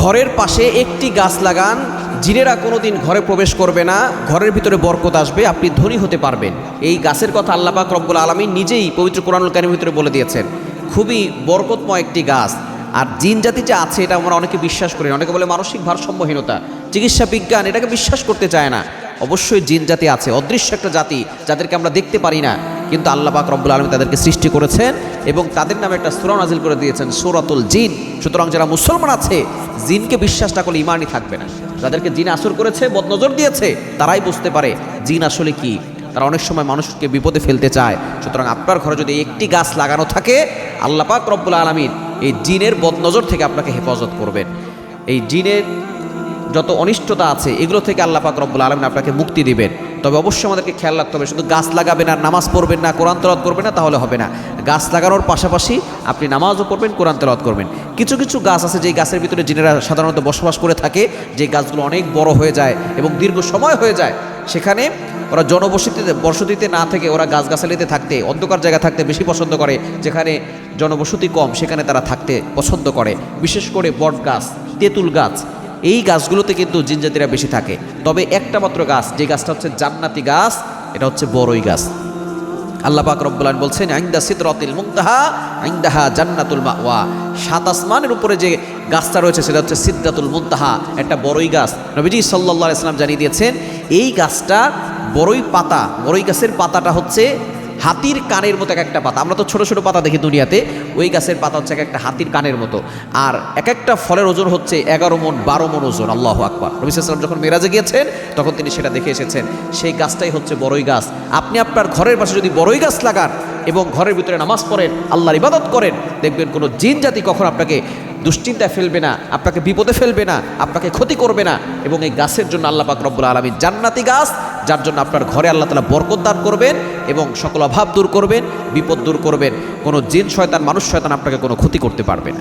ঘরের পাশে একটি গাছ লাগান, জিনেরা কোনোদিন ঘরে প্রবেশ করবে না, ঘরের ভিতরে বরকত আসবে, আপনি ধনী হতে পারবেন। এই গাছের কথা আল্লাপাক রব্বুল আলমী নিজেই পবিত্র কোরআনুল কারিমের ভিতরে বলে দিয়েছেন। খুবই বরকতময় একটি গাছ। আর জিন জাতি যে আছে, এটা আমরা অনেকে বিশ্বাস করি অনেকে বলে মানসিক ভারসাম্যহীনতা, চিকিৎসা বিজ্ঞান, এটাকে বিশ্বাস করতে চায় না। অবশ্যই জিন জাতি আছে, অদৃশ্য একটা জাতি, যাদেরকে আমরা দেখতে পারি না। কিন্তু আল্লাহ পাক রব্বুল আলমী তাদেরকে সৃষ্টি করেছেন এবং তাদের নামে একটা সুরা নাজিল করে দিয়েছেন, সুরাতুল জিন। সুতরাং যারা মুসলমান আছে, জিনকে বিশ্বাস না করলে ইমানই থাকবে না। যাদেরকে জিন আসর করেছে, বদনজর দিয়েছে, তারাই বুঝতে পারে জিন আসলে কি। তারা অনেক সময় মানুষকে বিপদে ফেলতে চায়। সুতরাং আপনার ঘরে যদি একটি গাছ লাগানো থাকে, আল্লাহ পাক রব্বুল আলমিন এই জিনের বদনজর থেকে আপনাকে হেফাজত করবেন। এই জিনের যত অনিষ্টতা আছে, এগুলো থেকে আল্লাহ পাক রব্বুল আলমিন আপনাকে মুক্তি দিবেন। তবে অবশ্যই আমাদেরকে খেয়াল রাখতে হবে, শুধু গাছ লাগাবেন আর নামাজ পড়বেন না, কোরআন তেলাওয়াত করবেন না, তাহলে হবে না। গাছ লাগানোর পাশাপাশি আপনি নামাজও পড়বেন, কোরআন তেলাওয়াত করবেন। কিছু কিছু গাছ আছে যেই গাছের ভিতরে জিনেরা সাধারণত বসবাস করে থাকে যে গাছগুলো অনেক বড় হয়ে যায় এবং দীর্ঘ সময় হয়ে যায়। সেখানে ওরা জনবসতিতে, বসতিতে না থেকে ওরা গাছগাছালিতে থাকতে, অন্ধকার জায়গা থাকতে বেশি পছন্দ করে, যেখানে জনবসতি কম, সেখানে তারা থাকতে পছন্দ করে। বিশেষ করে বট গাছ তেঁতুল গাছ এই গাছগুলোতে কিন্তু জিনজাতিরা বেশি থাকে। তবে একটা মাত্র গাছ, যে গাছটা হচ্ছে জান্নাতি গাছ, এটা হচ্ছে বড়ই গাছ। আল্লাহ পাক রব্বুল আলামিন বলছেন, আইন্দা সিদরাতিল মুনতাহা, আইন্দাহা জান্নাতুল মাওয়া। সাত আসমানের উপরে যে গাছটা রয়েছে, সেটা হচ্ছে সিদ্ধাতুল মুনতাহা, একটা বড়ই গাছ। নবীজি সাল্লাল্লাহু ইসলাম জানিয়ে দিয়েছেন, এই গাছটা বড়ই পাতা, বড়ই গাছের পাতাটা হচ্ছে হাতির কানের মতো এক একটা পাতা। আমরা তো ছোট ছোট পাতা দেখি দুনিয়াতে, ওই গাছের পাতা হচ্ছে এক একটা হাতির কানের মতো। আর এক একটা ফলের ওজন হচ্ছে এগারো মন, বারো মন ওজন, আল্লাহ আকবর। নবী সাল্লাম যখন মেরাজে গিয়েছেন, তখন তিনি সেটা দেখে এসেছেন, সেই গাছটাই হচ্ছে বড়ই গাছ। আপনি আপনার ঘরের পাশে যদি বড়ই গাছ লাগান এবং ঘরের ভিতরে নামাজ পড়েন, আল্লাহর ইবাদত করেন, দেখবেন কোনো জিন জাতি কখন আপনাকে দুশ্চিন্তায় ফেলবে না, আপনাকে বিপদে ফেলবে না, আপনাকে ক্ষতি করবে না এবং এই গাছের জন্য আল্লাহ পাক রব্বুল আলমী জান্নাতি গাছ যার জন্য আপনার ঘরে আল্লাহ তালা বরকত দান করবেন এবং সকল অভাব দূর করবেন, বিপদ দূর করবেন। কোনো জিন, শয়তান, মানুষ, শয়তান আপনাকে কোনো ক্ষতি করতে পারবে না।